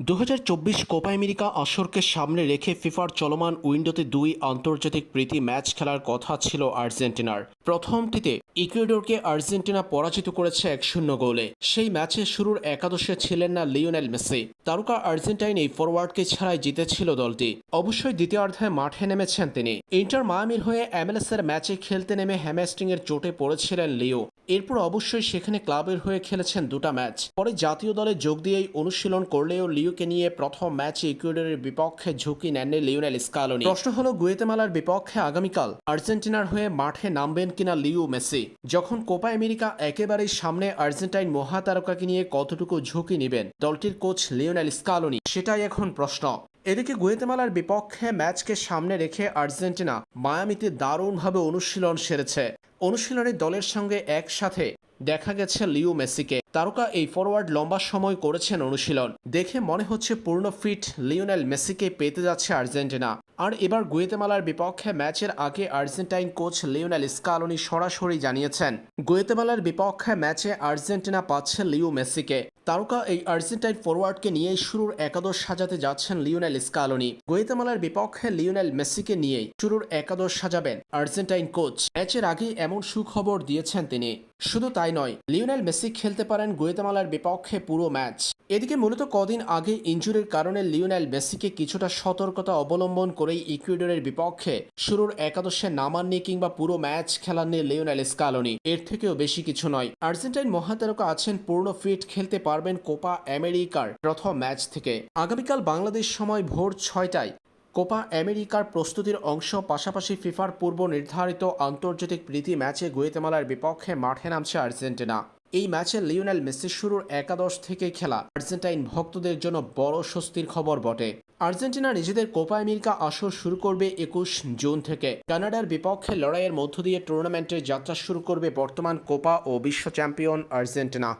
দু Copa America আসরকে সামনে রেখে ফিফার চলমান উইন্ডোতে দুই আন্তর্জাতিক প্রীতি ম্যাচ খেলার কথা ছিল আর্জেন্টিনার। প্রথমটিতে ইকুয়েডরকে আর্জেন্টিনা পরাজিত করেছে এক শূন্য গোলে। সেই ম্যাচে শুরুর একাদশে ছিলেন না লিওনেল মেসি। তারকা আর্জেন্টাইন এই ফরওয়ার্ডকে ছাড়াই জিতেছিল দলটি। অবশ্যই দ্বিতীয়ার্ধে মাঠে নেমেছেন তিনি। ইন্টার মায়ামির হয়ে এমএলএস এর ম্যাচে খেলতে নেমে হ্যামেস্টিং এর চোটে পড়েছিলেন লিও। এরপর অবশ্যই সেখানে ক্লাবের হয়ে খেলেছেন দুটো ম্যাচ। পরে জাতীয় দলে যোগ দিয়েই অনুশীলন করলেও লিওকে নিয়ে প্রথম ম্যাচে ইকুয়েডরের বিপক্ষে ঝুঁকি নেননি লিওনেল স্কালোনি। প্রশ্ন হলো, গুয়েতেমালার বিপক্ষে আগামীকাল আর্জেন্টিনার হয়ে মাঠে নামবেন কিনা লিও মেসি? যখন কোপা আমেরিকা একেবারেই সামনে, আর্জেন্টাইন মহাতারকাকে নিয়ে কতটুকু ঝুঁকি নেবেন? দলটির কোচ লিওনেল স্কালোনি। সেটাই এখন প্রশ্ন। এদিকে গুয়েতেমালার বিপক্ষে ম্যাচকে সামনে রেখে আর্জেন্টিনা মায়ামিতে দারুণভাবে অনুশীলন সেরেছে। অনুশীলনে দলের সঙ্গে একসাথে দেখা গেছে লিও মেসিকে। তারকা এই ফরওয়ার্ড লম্বা সময় করেছেন অনুশীলন। দেখে মনে হচ্ছে পূর্ণ ফিট লিওনেল মেসিকে পেতে যাচ্ছে আর্জেন্টিনা। আর এবার গুয়েতেমালার বিপক্ষে ম্যাচের আগে আর্জেন্টাইন কোচ লিওনেল স্কালনি সরাসরি জানিয়েছেন, গুয়েতেমালার বিপক্ষে ম্যাচে আর্জেন্টিনা পাচ্ছে লিও মেসিকে। তারকা এই আর্জেন্টাইন ফরওয়ার্ডকে নিয়েই শুরুর একাদশ সাজাতে যাচ্ছেন লিওনেল স্কালনি। গুয়েতেমালার বিপক্ষে লিওনেল মেসিকে নিয়েই শুরুর একাদশ সাজাবেন আর্জেন্টাইন কোচ। ম্যাচের আগে এমন সুখবর দিয়েছেন তিনি। শুধু তাই নয়, লিওনেল মেসি খেলতে পারেন গুয়েতেমালার বিপক্ষে পুরো ম্যাচ। এদিকে মূলত কদিন আগে ইঞ্জুরির কারণে লিওনেল মেসিকে কিছুটা সতর্কতা অবলম্বন করেই ইকুয়েডরের বিপক্ষে শুরুর একাদশে নামাননি কিংবা পুরো ম্যাচ খেলাননি লিওনেল স্কালোনি। এর থেকেও বেশি কিছু নয়। আর্জেন্টাইন মহাতারকা আছেন, পূর্ণ ফিট খেলতে পারবেন কোপা আমেরিকার প্রথম ম্যাচ থেকে। আগামীকাল বাংলাদেশ সময় ভোর ছয়টায় কোপা আমেরিকার প্রস্তুতির অংশ, পাশাপাশি ফিফার পূর্ব নির্ধারিত আন্তর্জাতিক প্রীতি ম্যাচে গুয়েতেমালার বিপক্ষে মাঠে নামছে আর্জেন্টিনা। এই ম্যাচে লিওনেল মেসির শুরুর একাদশ থেকে খেলা। আর্জেন্টাইন ভক্তদের জন্য বড় স্বস্তির খবর বটে। আর্জেন্টিনা নিজেদের কোপা আমেরিকা আসর শুরু করবে একুশ জুন থেকে। কানাডার বিপক্ষে লড়াইয়ের মধ্য দিয়ে টুর্নামেন্টের যাত্রা শুরু করবে বর্তমান কোপা ও বিশ্ব চ্যাম্পিয়ন আর্জেন্টিনা।